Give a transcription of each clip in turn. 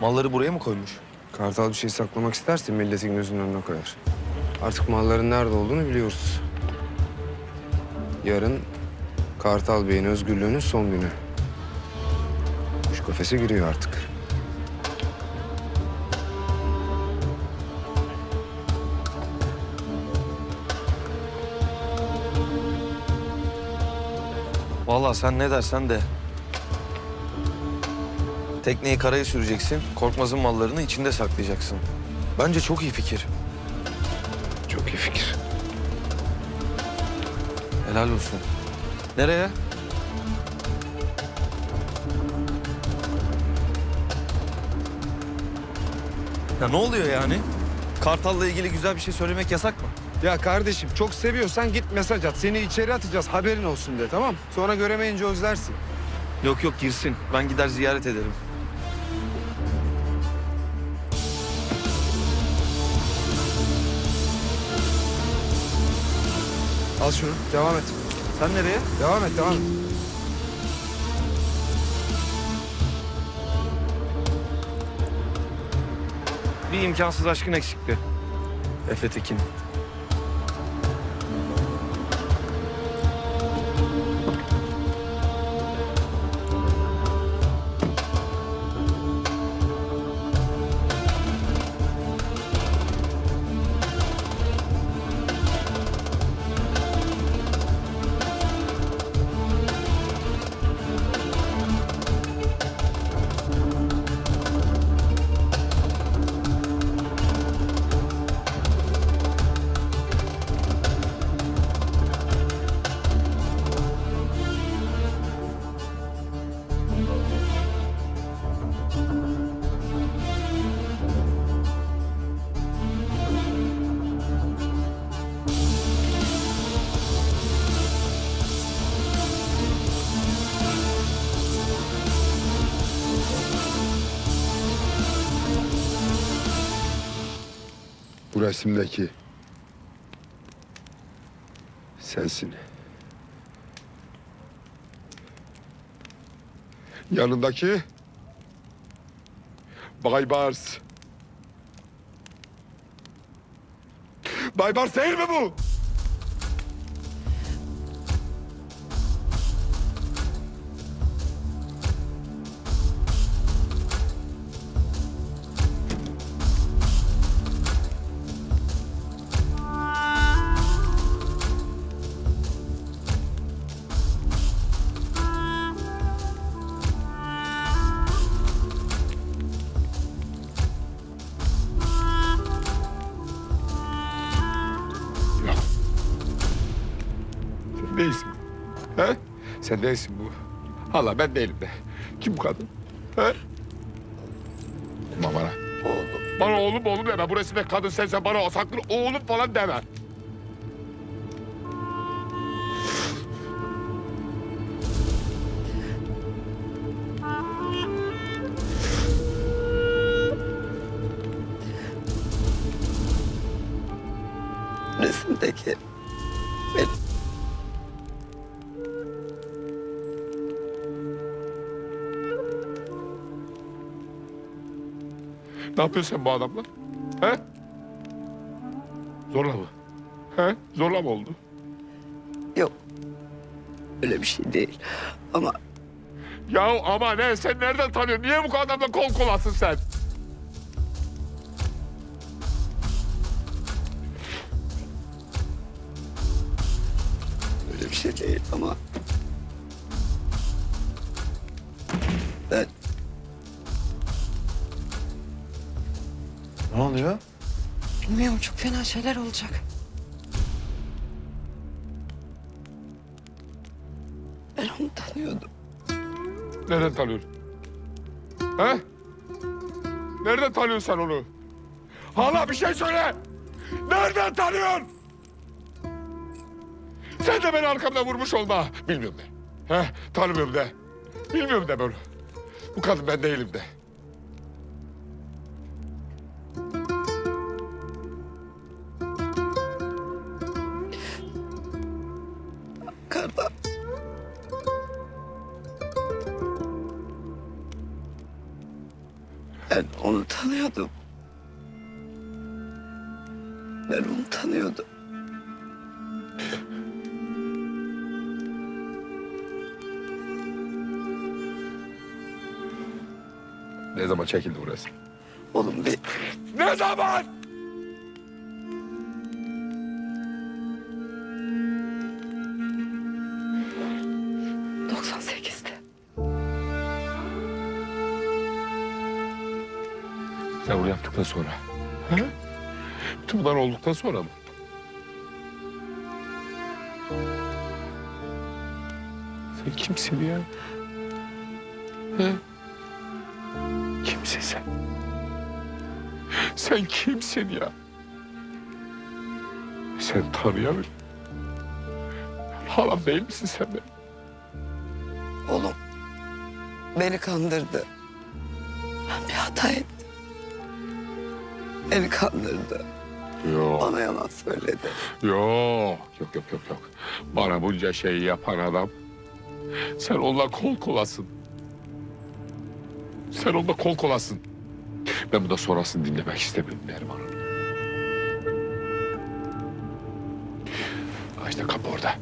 Malları buraya mı koymuş? Kartal bir şey saklamak isterse milletin gözünün önüne koyar. Artık malların nerede olduğunu biliyoruz. Yarın Kartal Bey'in özgürlüğünün son günü. Kuş kafese giriyor artık. Vallahi sen ne dersen de. Tekneyi karaya süreceksin. Korkmaz'ın mallarını içinde saklayacaksın. Bence çok iyi fikir. Çok iyi fikir. Helal olsun. Nereye? Ya ne oluyor yani? Kartal'la ilgili güzel bir şey söylemek yasak mı? Ya kardeşim çok seviyorsan git mesaj at. Seni içeri atacağız haberin olsun de tamam Sonra göremeyince özlersin. Yok yok girsin. Ben gider ziyaret ederim. Al şunu devam et. Sen nereye? Devam et devam et. Bir imkansız aşkın eksikti. Efe Tekin. Resimdeki sensin. Yanındaki Baybars. Baybars değil mi bu? Değilsin. He? Sen değilsin bu. Hala ben değilim de. Kim bu kadın? He? Bana bana. Oğlum. Bana oğlum oğlum deme. Bu resimde kadın sensen bana o oğlum falan deme. resimdeki Ne yapıyorsun sen bu adamla? He? Zorla mı? He? Zorla mı oldu? yok. Öyle bir şey değil. Ama Ya ama ne? Sen nereden tanıyorsun? Niye bu adamla kol kolasın sen? öyle bir şey değil ama Ne oluyor? bilmiyorum çok fena şeyler olacak. Ben onu tanıyordum. Nereden tanıyorsun? He? Nereden tanıyorsun sen onu? Hala bir şey söyle! Nereden tanıyorsun? Sen de beni arkamdan vurmuş olma. Bilmiyorum de. He? Tanımıyorum de. Bilmiyorum de böyle. Bu kadın ben değilim de. Ben Onu tanıyordum. Ben onu tanıyordum. Ne zaman çekildi burası? Oğlum bir Ne zaman? Bunu yaptıktan sonra. Ha? Bütün bunlar olduktan sonra mı? Sen kimsin ya? Ha? Kimsin sen? Sen kimsin ya? Sen tanıyamıyorum. Halam değil misin sen benim? Oğlum beni kandırdı. Ben bir hata ettim. Beni kandırdı. Yok. Bana yalan söyledi. Yok, yok, yok, yok, yok. Bana bunca şeyi yapan adam, sen onunla kol kolasın. Sen onunla kol kolasın. Ben bundan sonrasını dinlemek istemiyorum Neriman Hanım. İşte kapı orada.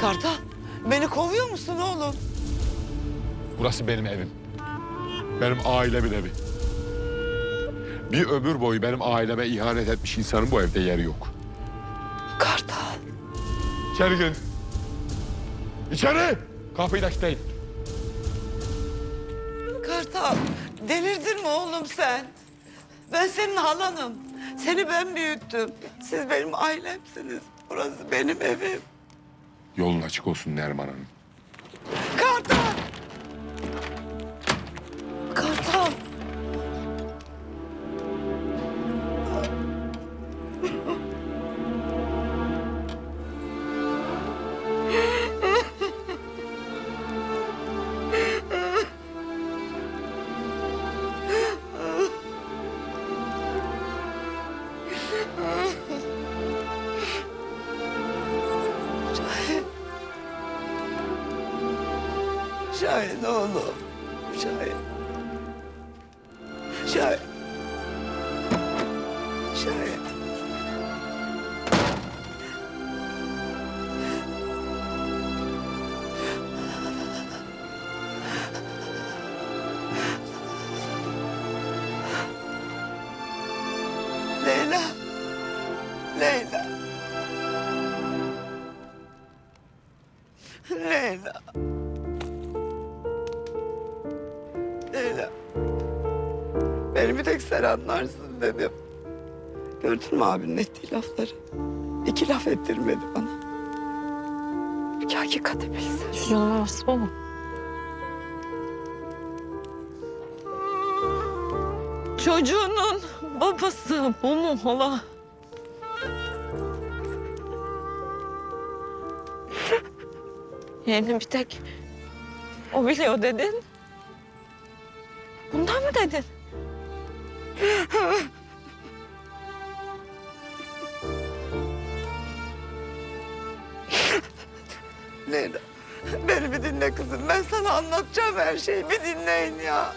Kartal beni kovuyor musun oğlum? Burası benim evim. Benim ailemin evi. Bir ömür boyu benim aileme ihanet etmiş insanın bu evde yeri yok. Kartal. İçeri girin. İçeri! Kapıyı da kilitleyin. Kartal delirdin mi oğlum sen? Ben senin halanım. Seni ben büyüttüm. Siz benim ailemsiniz. Burası benim evim. Yolun açık olsun Neriman Hanım. Kartal! Kartal! Şahin oğlum. Şahin. Şahin. Şahin. Leyla. Leyla. Leyla. Bir tek sen anlarsın dedim. Gördün mü abinin ettiği lafları? İki laf ettirmedi bana. Çünkü hakikati bilsin. Çocuğun babası bu mu? Çocuğunun babası bu mu hala? Yani bir tek o biliyor dedin. Bundan mı dedin? Leyla. Beni bir dinle kızım. Ben sana anlatacağım her şeyi. Bir dinleyin ya.